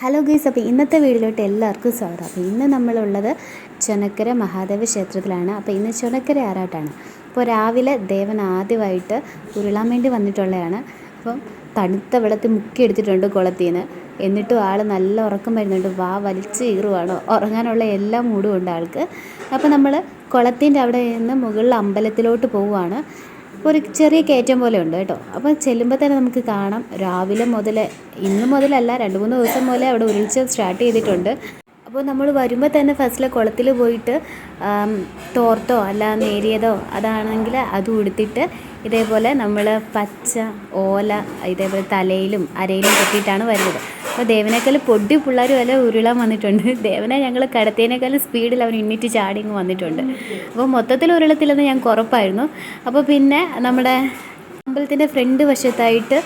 Hello guys അപ്പോൾ ഇന്നത്തെ വീഡിയോയിലോട്ട് എല്ലാവർക്കും സ്വാഗതം. അപ്പോൾ ഇന്ന് നമ്മളുള്ളത് ചുനക്കര മഹാദേവ ക്ഷേത്രത്തിലാണ്. അപ്പോൾ ഇന്ന് ചുനക്കര ആറാട്ടാണ്. അപ്പോൾ രാവിലെ ദേവൻ ആദ്യമായിട്ട് ഉരുളാൻ വേണ്ടി വന്നിട്ടുള്ളതാണ്. അപ്പം തണുത്ത വെള്ളത്തിൽ മുക്കി എടുത്തിട്ടുണ്ട് കുളത്തിൽ നിന്ന്. എന്നിട്ടും ആൾ നല്ല ഉറക്കം വരുന്നുണ്ട്. വാ വലിച്ച് കീറുവാണ്. ഉറങ്ങാനുള്ള എല്ലാ മൂടും ഉണ്ട് ആൾക്ക്. അപ്പോൾ നമ്മൾ കുളത്തിന്റെ അവിടെ നിന്ന് മുകളിൽ അമ്പലത്തിലോട്ട് പോവുകയാണ്. ഒരു ചെറിയ കയറ്റം പോലെ ഉണ്ട് കേട്ടോ. അപ്പോൾ ചെല്ലുമ്പോൾ തന്നെ നമുക്ക് കാണാം. രാവിലെ മുതൽ ഇന്ന് മുതലല്ല രണ്ട് മൂന്ന് ദിവസം മുതലേ അവിടെ ഉരുളിച്ച് സ്റ്റാർട്ട് ചെയ്തിട്ടുണ്ട്. അപ്പോൾ നമ്മൾ വരുമ്പോൾ തന്നെ ഫസ്റ്റിലെ കുളത്തിൽ പോയിട്ട് തോർത്തോ അല്ല നേരിയതോ അതാണെങ്കിൽ അത് ഉടുത്തിട്ട് ഇതേപോലെ നമ്മൾ പച്ച ഓല ഇതേപോലെ തലയിലും അരയിലും കെട്ടിയിട്ടാണ് വരുന്നത്. അപ്പോൾ ദേവനേക്കാൾ പൊടി പിള്ളേർ വരെ ഉരുളാൻ വന്നിട്ടുണ്ട്. ദേവനെ ഞങ്ങൾ കടത്തേനേക്കാളും സ്പീഡിൽ അവൻ ഇന്നിട്ട് ചാടി വന്നിട്ടുണ്ട്. അപ്പോൾ മൊത്തത്തിൽ ഉരുളത്തില്ലെന്ന് ഞാൻ കുറപ്പായിരുന്നു. അപ്പോൾ പിന്നെ നമ്മുടെ അമ്പലത്തിന്റെ ഫ്രണ്ട് വശത്തായിട്ട്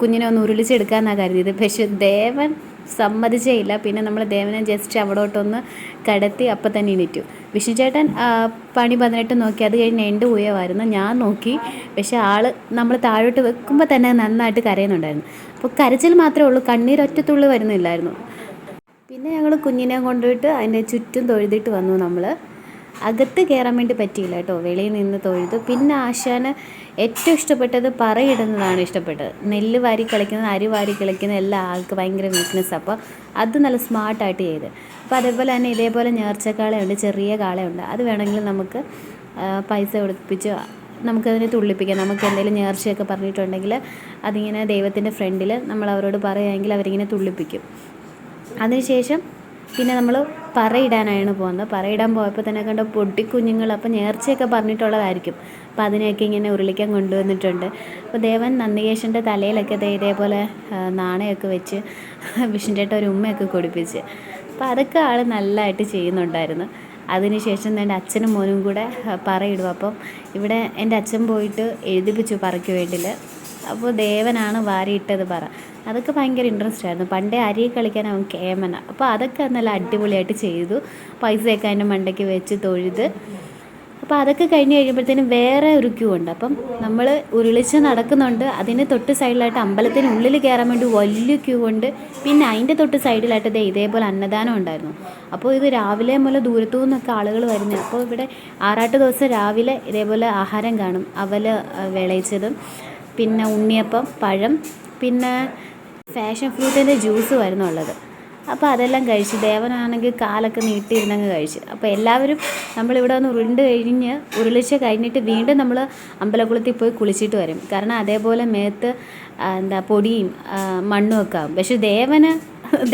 കുഞ്ഞിനെ ഒന്ന് ഉരുളിച്ചെടുക്കാമെന്നാണ് കരുതിയത്. പക്ഷെ ദേവൻ സമ്മതിച്ചേ ഇല്ല പിന്നെ നമ്മൾ ദേവനെ ജസ്റ്റ് അവിടോട്ടൊന്ന് കടത്തി അപ്പം തന്നെ എണീറ്റു. വിഷ്ണു ചേട്ടൻ പണി പതിനെട്ട് നോക്കി. അത് കഴിഞ്ഞ് എന്റെ ഉയവായിരുന്നു. ഞാൻ നോക്കി. പക്ഷേ ആൾ നമ്മൾ താഴോട്ട് വെക്കുമ്പോൾ തന്നെ നന്നായിട്ട് കരയുന്നുണ്ടായിരുന്നു. അപ്പോൾ കരച്ചിൽ മാത്രമേ ഉള്ളൂ. കണ്ണീരൊറ്റത്തുള്ളി വരുന്നില്ലായിരുന്നു. പിന്നെ ഞങ്ങൾ കുഞ്ഞിനെ കൊണ്ടുപോയിട്ട് അതിന്റെ ചുറ്റും തൊഴുതിട്ട് വന്നു നമ്മൾ അകത്ത് കയറാൻ വേണ്ടി പറ്റിയില്ല കേട്ടോ. വെളിയിൽ നിന്ന് തൊഴുതു. പിന്നെ ആശാന് ഏറ്റവും ഇഷ്ടപ്പെട്ടത് പറയിടുന്നതാണ് ഇഷ്ടപ്പെട്ടത്. നെല്ല് വാരി കളിക്കുന്നത് അരി വാരി കളിക്കുന്ന എല്ലാ ആൾക്ക് ഭയങ്കര വീക്ക്നെസ് അപ്പോൾ അത് നല്ല സ്മാർട്ടായിട്ട് ചെയ്ത്. അപ്പോൾ അതേപോലെ തന്നെ ഇതേപോലെ നേർച്ചക്കാളയുണ്ട് ചെറിയ കാളയുണ്ട്. അത് വേണമെങ്കിൽ നമുക്ക് പൈസ കൊടുപ്പിച്ച് നമുക്കതിനെ തുള്ളിപ്പിക്കാം. നമുക്ക് എന്തെങ്കിലും നേർച്ചയൊക്കെ പറഞ്ഞിട്ടുണ്ടെങ്കിൽ അതിങ്ങനെ ദൈവത്തിന്റെ ഫ്രണ്ടിൽ നമ്മൾ അവരോട് പറയുകയാണെങ്കിൽ അവരിങ്ങനെ തുള്ളിപ്പിക്കും. അതിനുശേഷം പിന്നെ നമ്മൾ പറയിടാനാണ് പോകുന്നത്. പറയിടാൻ പോയപ്പോൾ തന്നെ കണ്ട പൊട്ടിക്കുഞ്ഞുങ്ങൾ അപ്പോൾ നേർച്ചയൊക്കെ പറഞ്ഞിട്ടുള്ളതായിരിക്കും. അപ്പോൾ അതിനെയൊക്കെ ഇങ്ങനെ ഉരുളിക്കാൻ കൊണ്ടുവന്നിട്ടുണ്ട്. അപ്പോൾ ദേവൻ നന്ദികേശന്റെ തലയിലൊക്കെ ഇതേപോലെ നാണയമൊക്കെ വെച്ച് വിഷ്ണുചേട്ട ഒരു ഉമ്മയൊക്കെ കൊടുപ്പിച്ച്. അപ്പോൾ അതൊക്കെ ആൾ നല്ലതായിട്ട് ചെയ്യുന്നുണ്ടായിരുന്നു. അതിനുശേഷം എന്റെ അച്ഛനും മോനും കൂടെ പറയിടും. അപ്പം ഇവിടെ എന്റെ അച്ഛൻ പോയിട്ട് എഴുതിപ്പിച്ചു പറയ്ക്ക് വേണ്ടിയിൽ അപ്പോൾ ദേവനാണ് വാരിയിട്ടത് പറ. അതൊക്കെ ഭയങ്കര ഇൻട്രസ്റ്റ് ആയിരുന്നു. പണ്ടേ അരി കളിക്കാൻ അവൻ കേമന. അപ്പോൾ അതൊക്കെ നല്ല അടിപൊളിയായിട്ട് ചെയ്തു. പൈസയൊക്കെ അതിന്റെ മണ്ടയ്ക്ക് വെച്ച് തൊഴുത്. അപ്പോൾ അതൊക്കെ കഴിഞ്ഞ് കഴിയുമ്പോഴത്തേനും വേറെ ഒരു ക്യൂ ഉണ്ട്. അപ്പം നമ്മൾ ഉരുളിച്ച് നടക്കുന്നുണ്ട്. അതിന് തൊട്ട് സൈഡിലായിട്ട് അമ്പലത്തിന് ഉള്ളിൽ കയറാൻ വേണ്ടി വലിയ ക്യൂ ഉണ്ട്. പിന്നെ അതിന്റെ തൊട്ട് സൈഡിലായിട്ട് ഇതേ ഇതേപോലെ അന്നദാനം ഉണ്ടായിരുന്നു. അപ്പോൾ ഇത് രാവിലെ മുതൽ ദൂരത്തു നിന്നൊക്കെ ആളുകൾ വരുന്നത് അപ്പോൾ ഇവിടെ ആറാട്ട് ദിവസം രാവിലെ ഇതേപോലെ ആഹാരം കാണും. അവൽ വിളയിച്ചതും. പിന്നെ ഉണ്ണിയപ്പം പഴം പിന്നെ ഫാഷൻ ഫ്രൂട്ടിന്റെ ജ്യൂസ് വരുന്നുള്ളത് അപ്പോൾ അതെല്ലാം കഴിച്ച് ദേവനാണെങ്കിൽ കാലൊക്കെ നീട്ടിയിരുന്നങ്ങ് കഴിച്ച്. അപ്പോൾ എല്ലാവരും നമ്മളിവിടെ വന്ന് ഉരുണ്ട് കഴിഞ്ഞ് ഉരുളിച്ച് കഴിഞ്ഞിട്ട് വീണ്ടും നമ്മൾ അമ്പലക്കുളത്തിൽ പോയി കുളിച്ചിട്ട് വരും. കാരണം അതേപോലെ മേത്ത് എന്താ പൊടിയും മണ്ണും ഒക്കെ ആകും പക്ഷെ ദേവന്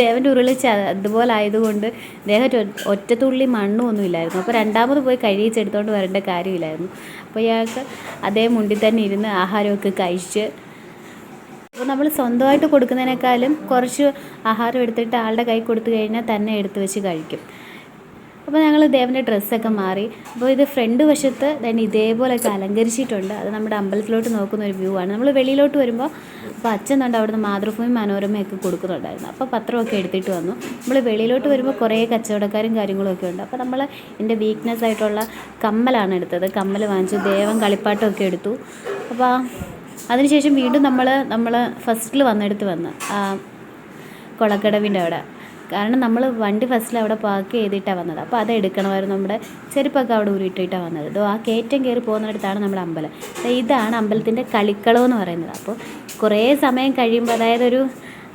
ദേവന്റെ ഉരുളി അതുപോലെ ആയതുകൊണ്ട് ദേഹത്ത് ഒറ്റ ഒറ്റത്തുള്ളി മണ്ണും ഒന്നും ഇല്ലായിരുന്നു. അപ്പോൾ രണ്ടാമത് പോയി കഴിയിച്ചെടുത്തോണ്ട് വരേണ്ട കാര്യമില്ലായിരുന്നു. അപ്പോൾ ഇയാൾക്ക് അതേ മുണ്ടിൽ തന്നെ ഇരുന്ന് ആഹാരമൊക്കെ കഴിച്ച് അപ്പോൾ നമ്മൾ സ്വന്തമായിട്ട് കൊടുക്കുന്നതിനേക്കാളും കുറച്ച് ആഹാരം എടുത്തിട്ട് ആളുടെ കൈ കൊടുത്തു കഴിഞ്ഞാൽ തന്നെ എടുത്ത് വെച്ച് കഴിക്കും. അപ്പോൾ ഞങ്ങൾ ദേവന്റെ ഡ്രസ്സൊക്കെ മാറി. അപ്പോൾ ഇത് ഫ്രണ്ട് വശത്ത് തന്നെ ഇതേപോലെയൊക്കെ അലങ്കരിച്ചിട്ടുണ്ട്. അത് നമ്മുടെ അമ്പലത്തിലോട്ട് നോക്കുന്ന ഒരു വ്യൂ ആണ്. നമ്മൾ വെളിയിലോട്ട് വരുമ്പോൾ അപ്പോൾ അച്ഛൻ കണ്ട് അവിടുന്ന് മാതൃഭൂമി മനോരമയൊക്കെ കൊടുക്കുന്നുണ്ടായിരുന്നു. അപ്പോൾ പത്രമൊക്കെ എടുത്തിട്ട് വന്നു. നമ്മൾ വെളിയിലോട്ട് വരുമ്പോൾ കുറേ കച്ചവടക്കാരും കാര്യങ്ങളൊക്കെ ഉണ്ട്. അപ്പോൾ നമ്മൾ എന്റെ വീക്ക്നെസ് ആയിട്ടുള്ള കമ്മലാണ് എടുത്തത്. കമ്മൽ വാങ്ങിച്ചു ദേവം കളിപ്പാട്ടമൊക്കെ എടുത്തു. അപ്പോൾ അതിനുശേഷം വീണ്ടും നമ്മൾ നമ്മൾ ഫസ്റ്റിൽ വന്നെടുത്ത് വന്ന് കൊളക്കടവിന്റെ അവിടെ. കാരണം നമ്മൾ വണ്ടി ഫസ്റ്റിൽ അവിടെ പാർക്ക് ചെയ്തിട്ടാണ് വന്നത്. അപ്പോൾ അത് എടുക്കണമായിരുന്നു നമ്മുടെ ചെരുപ്പൊക്കെ അവിടെ ഊരിയിട്ടിട്ടാണ് വന്നത്. ഇതോ ആ കയറ്റം കയറി പോകുന്നിടത്താണ് നമ്മുടെ അമ്പലം. ഇതാണ് അമ്പലത്തിന്റെ കളിക്കളം എന്ന് പറയുന്നത്. അപ്പോൾ കുറേ സമയം കഴിയുമ്പോൾ അതായത് ഒരു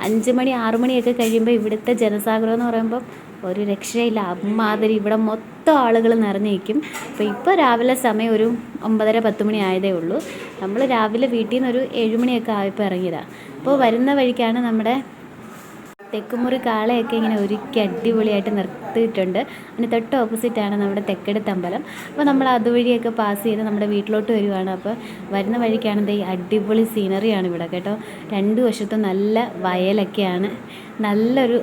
അഞ്ച് മണി ആറു മണിയൊക്കെ കഴിയുമ്പോൾ ഇവിടുത്തെ ജനസാഗരം എന്ന് പറയുമ്പോൾ ഒരു രക്ഷയില്ല. അമ്മാതിരി ഇവിടെ മൊത്തം ആളുകൾ നിറഞ്ഞിരിക്കും. അപ്പോൾ ഇപ്പോൾ രാവിലെ സമയം ഒരു ഒമ്പതര പത്ത് മണി ആയതേ ഉള്ളൂ. നമ്മൾ രാവിലെ വീട്ടിൽ നിന്ന് ഒരു ഏഴുമണിയൊക്കെ ആയപ്പോൾ ഇറങ്ങിയതാണ് അപ്പോൾ വരുന്ന വഴിക്കാണ് നമ്മുടെ തെക്കുമുറി കാളയൊക്കെ ഇങ്ങനെ ഒരുക്കി അടിപൊളിയായിട്ട് നിർത്തിയിട്ടുണ്ട്. അതിന് തൊട്ട് ഓപ്പോസിറ്റാണ് നമ്മുടെ തെക്കെടുത്ത് അമ്പലം അപ്പോൾ നമ്മൾ അതുവഴിയൊക്കെ പാസ് ചെയ്ത് നമ്മുടെ വീട്ടിലോട്ട് വരുവാണ്. അപ്പോൾ വരുന്ന വഴിക്കാണ് ദേ ഈ അടിപൊളി സീനറിയാണ് ഇവിടെ കേട്ടോ. രണ്ട് വശത്തും നല്ല വയലൊക്കെയാണ്. നല്ലൊരു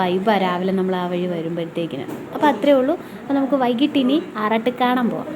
വൈബാണ് രാവിലെ നമ്മൾ ആ വഴി വരുമ്പോഴത്തേക്കിന്. അപ്പോൾ അത്രേ ഉള്ളൂ. അപ്പോൾ നമുക്ക് വൈകിട്ട് ഇനി ആറാട്ട് കാണാൻ പോവാം.